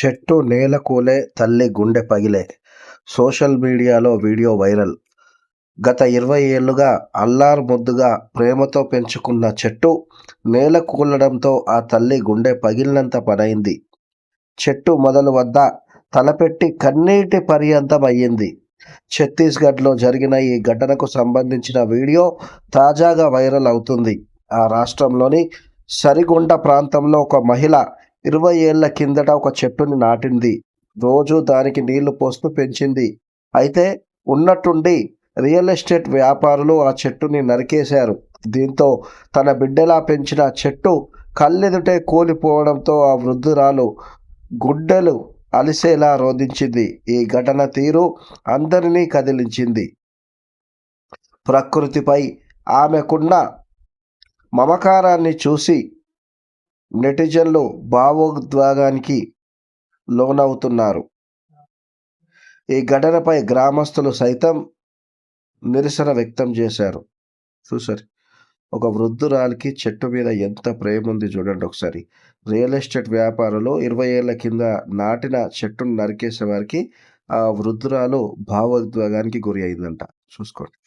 చెట్టు నేల కూలే తల్లి గుండె పగిలే. సోషల్ మీడియాలో వీడియో వైరల్. గత ఇరవై ఏళ్ళుగా అల్లార్ ముద్దుగా ప్రేమతో పెంచుకున్న చెట్టు నేల కూలడంతో ఆ తల్లి గుండె పగిలినంత పనైంది. చెట్టు మొదలు వద్ద తలపెట్టి కన్నీటి పర్యంతం అయ్యింది. ఛత్తీస్గఢ్లో జరిగిన ఈ ఘటనకు సంబంధించిన వీడియో తాజాగా వైరల్ అవుతుంది. ఆ రాష్ట్రంలోని సరిగొండ ప్రాంతంలో ఒక మహిళ ఇరవై ఏళ్ళ కిందట ఒక చెట్టుని నాటింది. రోజు దానికి నీళ్ళు పోస్తూ పెంచింది. అయితే ఉన్నట్టుండి రియల్ ఎస్టేట్ వ్యాపారులు ఆ చెట్టుని నరికేశారు. దీంతో తన బిడ్డలా పెంచిన చెట్టు కళ్ళెదుటే కూలిపోవడంతో ఆ వృద్ధురాలు గుడ్డలు అలిసేలా రోధించింది. ఈ ఘటన తీరు అందరినీ కదిలించింది. ప్రకృతిపై ఆమెకున్న మమకారాన్ని చూసి నెటిజన్లు భావోద్వేగానికి లోనవుతున్నారు. ఈ ఘటనపై గ్రామస్తులు సైతం నిరసన వ్యక్తం చేశారు. చూసారు ఒక వృద్ధురాలికి చెట్టు మీద ఎంత ప్రేమ ఉంది చూడండి ఒకసారి. రియల్ ఎస్టేట్ వ్యాపారులు ఇరవై ఏళ్ళ కింద నాటిన చెట్టును నరికేసే వారికి ఆ వృద్ధురాలు భావోద్వేగానికి గురి అయిందంట. చూసుకోండి.